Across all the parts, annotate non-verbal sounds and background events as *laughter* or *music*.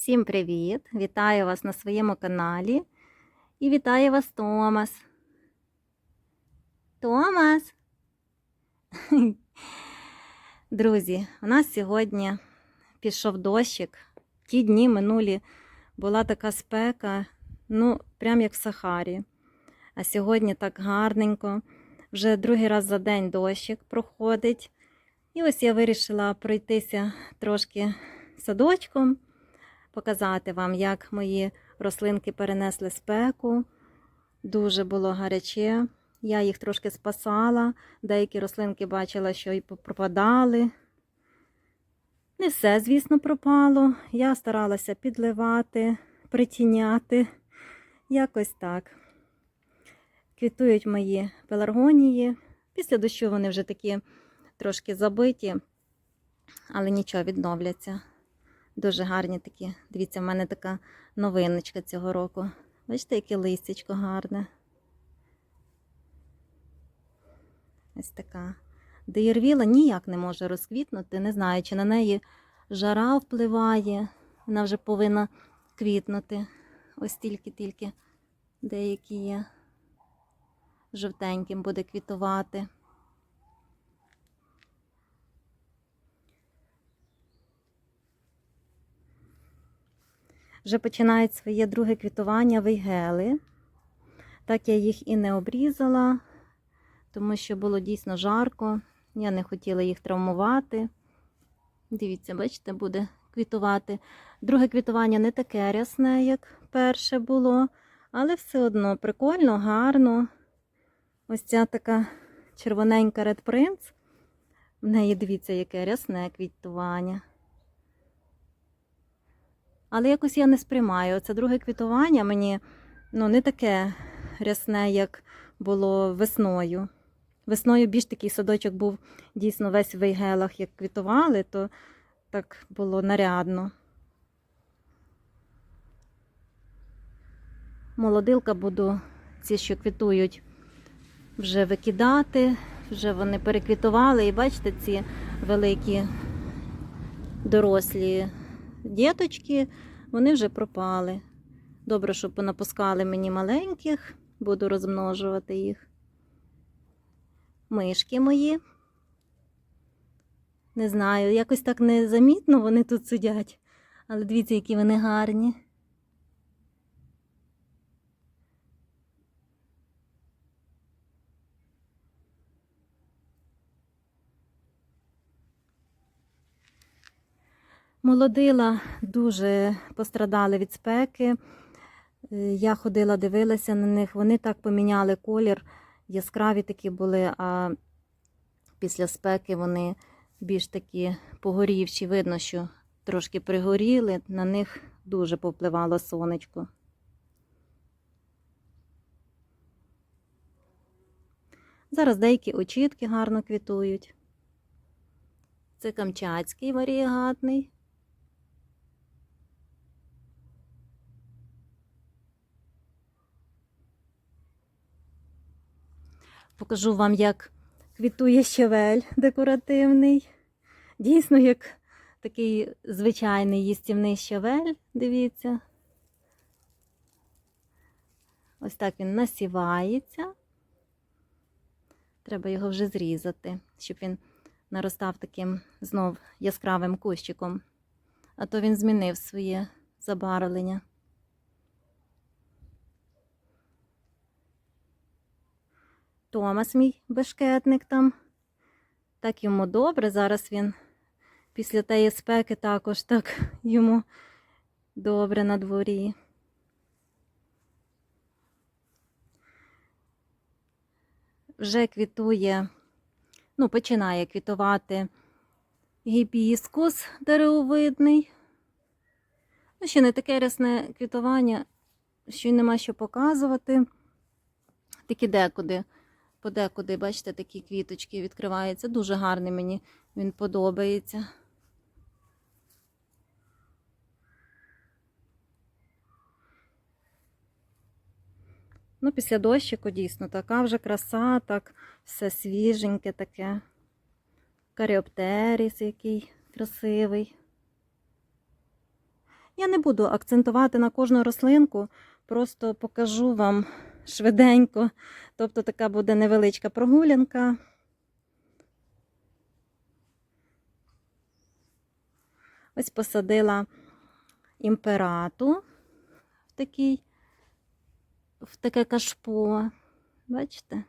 Всім привіт! Вітаю вас на своєму каналі. І вітає вас Томас. Томас! *laughs* Друзі, у нас сьогодні пішов дощик. Ті дні минулі була така спека, ну, прям як в Сахарі. А сьогодні так гарненько. Вже другий раз за день дощик проходить. І ось я вирішила пройтися трошки садочком, показати вам, як мої рослинки перенесли спеку. Дуже було гаряче. Я їх трошки спасала. Деякі рослинки бачила, що і пропадали. Не все, звісно, пропало. Я старалася підливати, притіняти. Якось так. Квітують мої пеларгонії. Після дощу вони вже такі трошки забиті, але нічого, відновляться. Дуже гарні такі. Дивіться, в мене така новиночка цього року. Бачите, яке листячко гарне. Ось така. Деєрвіла ніяк не може розквітнути. Не знаю, чи на неї жара впливає. Вона вже повинна квітнути. Ось тільки-тільки деякі є. Жовтеньким буде квітувати. Вже починають своє друге квітування вейгели. Так я їх і не обрізала, тому що було дійсно жарко. Я не хотіла їх травмувати. Дивіться, бачите, буде квітувати. Друге квітування не таке рясне, як перше було, але все одно прикольно, гарно. Ось ця така червоненька Red Prince. В неї дивіться, яке рясне квітування. Але якось я не сприймаю. Це друге квітування мені ну, не таке рясне, як було весною. Весною більш такий садочок був дійсно весь в вейгелах, як квітували, то так було нарядно. Молодилка буду ці, що квітують, вже викидати, вже вони переквітували. І бачите, ці великі дорослі діточки, вони вже пропали. Добре, що понапускали мені маленьких, буду розмножувати їх. Мишки мої. Не знаю, якось так незамітно вони тут сидять, але дивіться, які вони гарні. Молодила дуже пострадали від спеки. Е, Я ходила, дивилася на них. Вони так поміняли колір, яскраві такі були, а після спеки вони більш такі погорівші. Видно, що трошки пригоріли, на них дуже попливало сонечко. Зараз деякі очітки гарно квітують. Це камчатський варіагатний. Покажу вам, як квітує щавель декоративний. Дійсно, як такий звичайний їстівний щавель, дивіться. Ось так він насівається. Треба його вже зрізати, щоб він наростав таким знов яскравим кущиком. А то він змінив своє забарвлення. Томас, мій бешкетник там. Так йому добре. Зараз він після тієї спеки також так *laughs* йому добре на дворі. Вже квітує, ну, починає квітувати гібіскус деревовидний. Ну, ще не таке рясне квітування, що й нема що показувати. Тільки декуди подекуди, бачите, такі квіточки відкриваються. Дуже гарний мені він подобається. Ну, після дощику дійсно така вже краса, так все свіженьке таке. Каріоптеріс який красивий. Я не буду акцентувати на кожну рослинку, просто покажу вам швиденько. Тобто така буде невеличка прогулянка. Ось посадила імперату в такий, в таке кашпо. Бачите?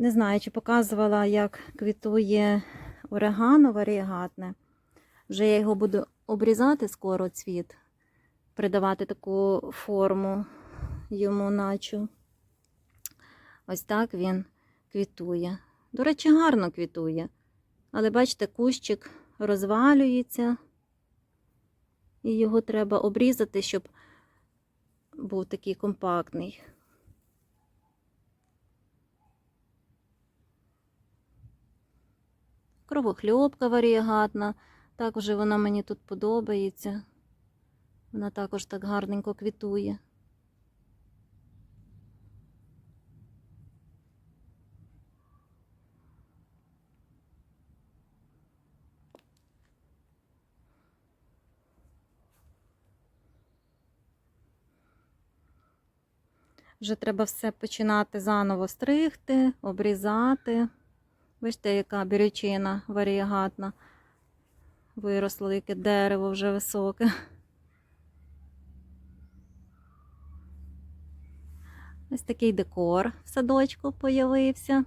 Не знаю, чи показувала, як квітує орегано варієгатне. Вже я його буду обрізати скоро цвіт, придавати таку форму йому начу. Ось так він квітує. До речі, гарно квітує. Але бачите, кущик розвалюється, і його треба обрізати, щоб був такий компактний. Кровохльопка варієгатна. Також вона мені тут подобається. Вона також так гарненько квітує. Вже треба все починати заново стригти, обрізати. Бачите, яка бірючина варієгатна. Виросло яке дерево вже високе. Ось такий декор в садочку появився.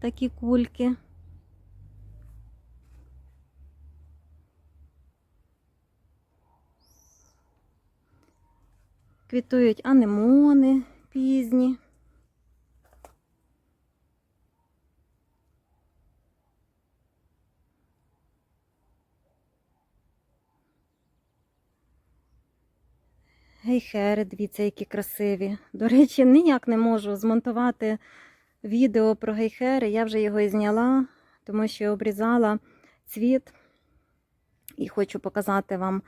Такі кульки. Квітують анемони пізні. Гейхери, дивіться, які красиві. До речі, ніяк не можу змонтувати відео про гейхери. Я вже його і зняла, тому що обрізала цвіт і хочу показати вам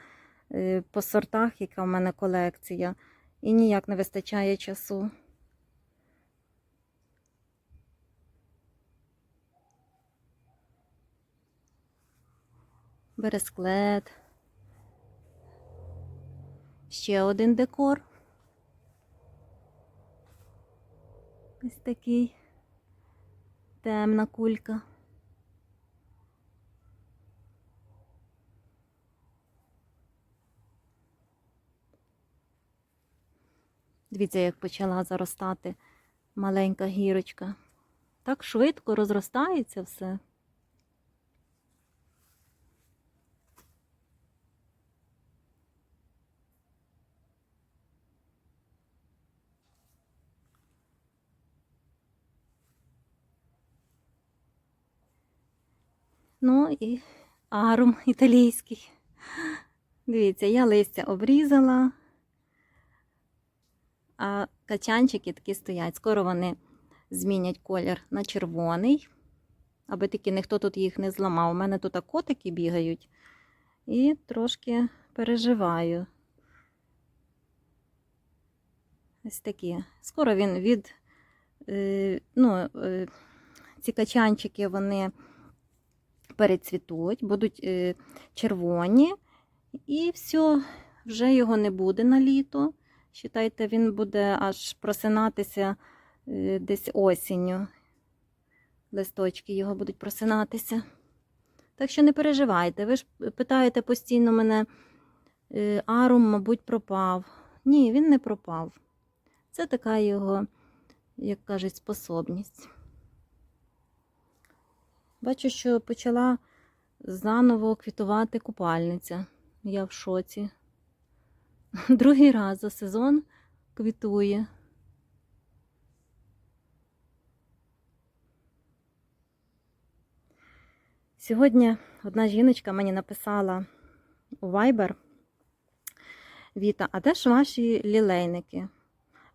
е, по сортах, яка в мене колекція. І ніяк не вистачає часу. Бересклет. Ще один декор. Ось такий темна кулька. Дивіться, як почала заростати маленька гірочка. Так швидко розростається все. Ну і арум італійський. Дивіться, я листя обрізала, а качанчики такі стоять. Скоро вони змінять колір на червоний, аби тільки ніхто тут їх не зламав. У мене тут котики бігають і трошки переживаю. Ось такі. Скоро він від, е, ну, е, ці качанчики, вони перецвітуть, будуть е, червоні, і все, вже його не буде на літо. Считайте, він буде аж просинатися е, десь осінню. Листочки його будуть просинатися. Так що не переживайте. Ви ж питаєте постійно мене, е, арум, мабуть, пропав. Ні, він не пропав. Це така його, як кажуть, способність. Бачу, що почала заново квітувати купальниця. Я в шоці. *laughs* Другий раз за сезон квітує. Сьогодні одна жіночка мені написала у Viber. Віта, а де ж ваші лілейники?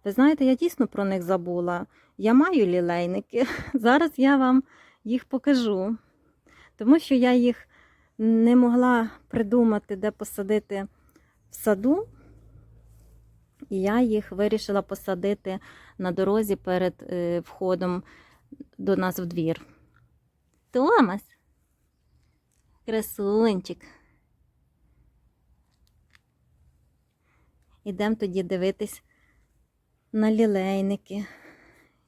Ви знаєте, я дійсно про них забула. Я маю лілейники. *laughs* Зараз я вам їх покажу, тому що я їх не могла придумати, де посадити в саду. І я їх вирішила посадити на дорозі перед е, входом до нас в двір. Томас. Красунчик. Ідемо тоді дивитись на лілейники.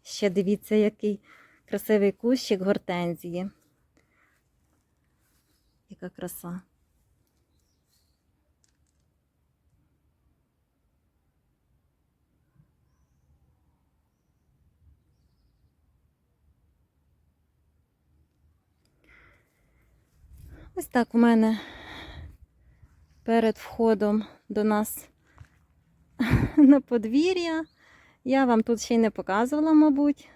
Ще дивіться, який красивий кущик гортензії. Яка краса. Ось так у мене перед входом до нас *laughs* на подвір'я. Я вам тут ще й не показувала, мабуть.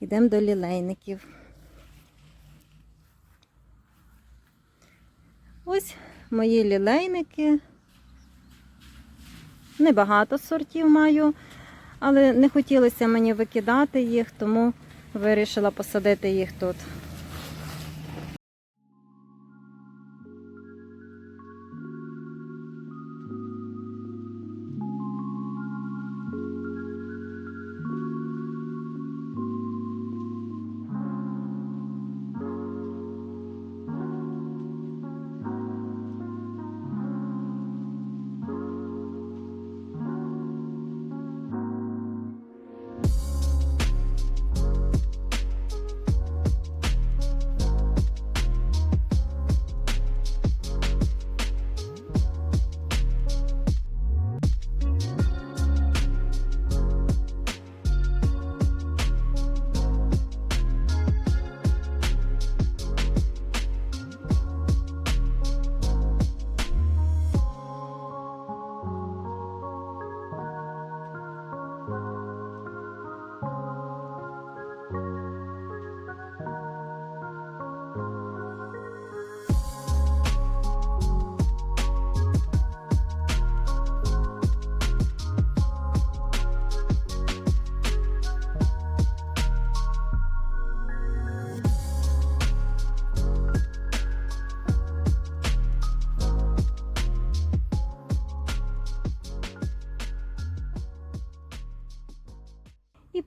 Йдемо до лілейників. Ось мої лілейники. Небагато сортів маю, але не хотілося мені викидати їх, тому вирішила посадити їх тут.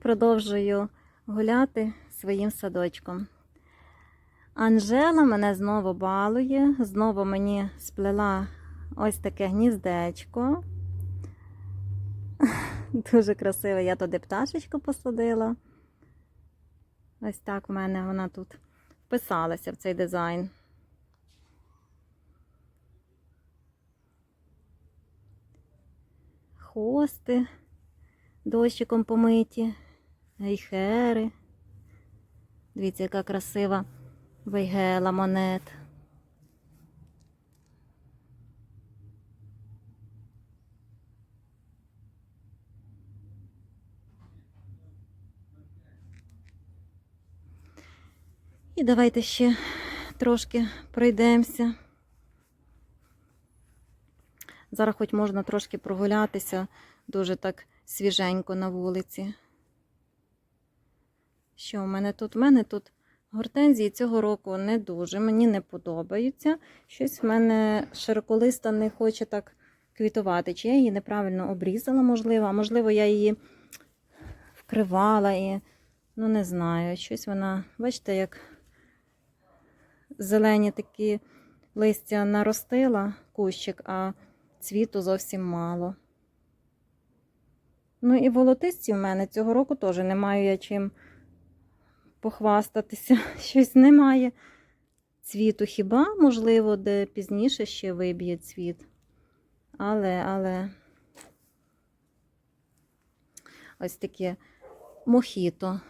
Продовжую гуляти своїм садочком. Анжела мене знову балує, знову мені сплела ось таке гніздечко. *laughs* Дуже красиве, я туди пташечку посадила. Ось так в мене вона тут вписалася в цей дизайн. Хости дощиком помиті, гейхери. Дивіться, яка красива вейгела монет. І давайте ще трошки пройдемося. Зараз хоч можна трошки прогулятися, дуже так свіженько на вулиці. Що в мене тут? У мене тут гортензії цього року не дуже, мені не подобаються. Щось в мене широколиста не хоче так квітувати. Чи я її неправильно обрізала, можливо, а можливо, я її вкривала і, ну, не знаю, щось вона, бачите, як зелені такі листя наростила кущик, а цвіту зовсім мало. Ну і волотисті в мене цього року теж не маю я чим похвастатися. *laughs* Щось немає цвіту. Хіба, можливо, де пізніше ще виб'є цвіт. Але, але ось таке мохіто.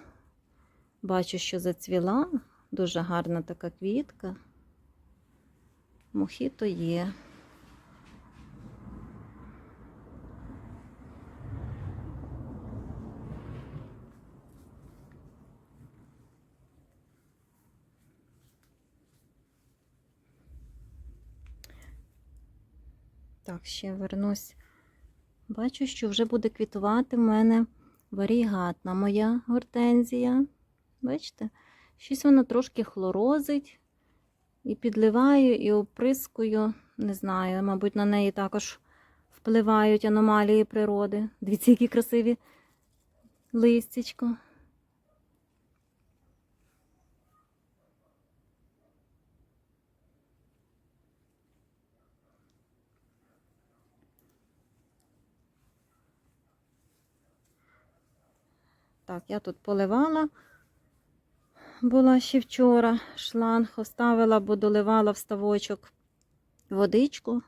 Бачу, що зацвіла. Дуже гарна така квітка. Мохіто є. Так, ще вернусь. Бачу, що вже буде квітувати в мене варігатна моя гортензія. Бачите? Щось воно трошки хлорозить. І підливаю, і оприскую. Не знаю, мабуть, на неї також впливають аномалії природи. Дивіться, які красиві листячко. Так, я тут поливала. Була ще вчора шланг, оставила, бо доливала в ставочок водичку.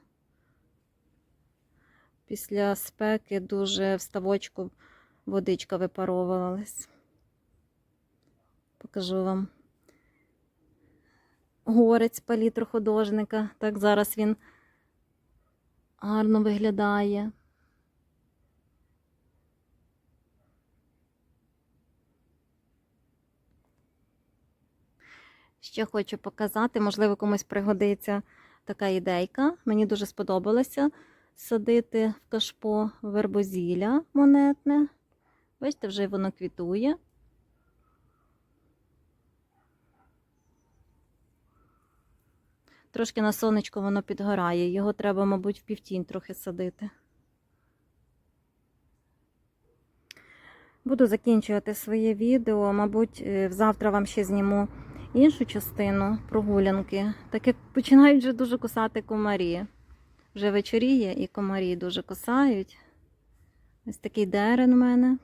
Після спеки дуже в ставочку водичка випаровувалась. Покажу вам горець палітру художника. Так зараз він гарно виглядає. Ще хочу показати, можливо, комусь пригодиться така ідейка. Мені дуже сподобалося садити в кашпо вербозілля монетне. Бачите, вже воно квітує. Трошки на сонечко воно підгорає. Його треба, мабуть, в півтінь трохи садити. Буду закінчувати своє відео. Мабуть, е, завтра вам ще зніму іншу частину прогулянки, так як починають вже дуже кусати комарі. Вже вечоріє і комарі дуже кусають. Ось такий дерен у мене.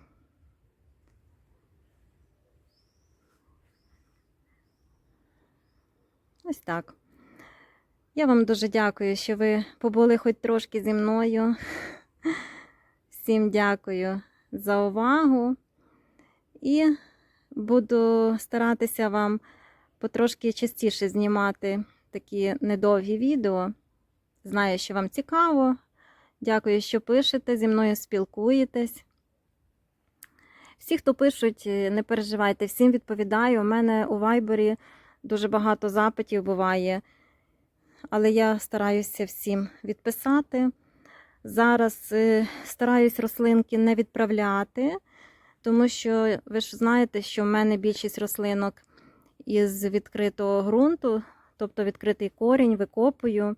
Ось так. Я вам дуже дякую, що ви побули хоч трошки зі мною. Всім дякую за увагу. І буду старатися вам потрошки частіше знімати такі недовгі відео. Знаю, що вам цікаво. Дякую, що пишете, зі мною спілкуєтесь. Всі, хто пишуть, не переживайте, всім відповідаю. У мене у вайбері дуже багато запитів буває, але я стараюся всім відписати. Зараз е, стараюсь рослинки не відправляти, тому що ви ж знаєте, що в мене більшість рослинок із відкритого ґрунту, тобто відкритий корінь, викопую.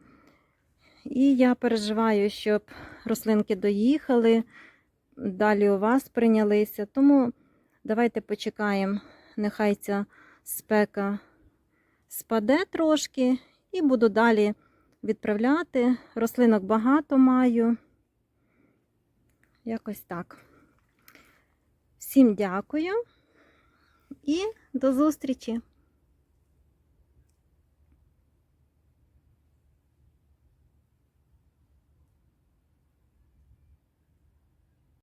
І я переживаю, щоб рослинки доїхали, далі у вас прийнялися. Тому давайте почекаємо, нехай ця спека спаде трошки, і буду далі відправляти. Рослинок багато маю. Якось так. Всім дякую і до зустрічі!